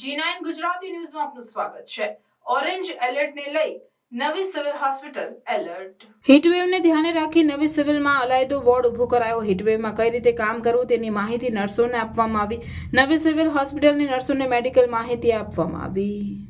જી nine Gujarati ન્યૂઝમાં આપનું સ્વાગત છે. ઓરેન્જ એલર્ટને લઈ નવી સિવિલ હોસ્પિટલ એલર્ટ હીટવેવને ધ્યાને રાખી નવી સિવિલમાં અલાયદો વોર્ડ ઊભો કરાયો. હીટવેવમાં કઈ રીતે કામ કરવું તેની માહિતી નર્સોને આપવામાં આવી. નવી સિવિલ હોસ્પિટલની નર્સોને મેડિકલ માહિતી આપવામાં આવી.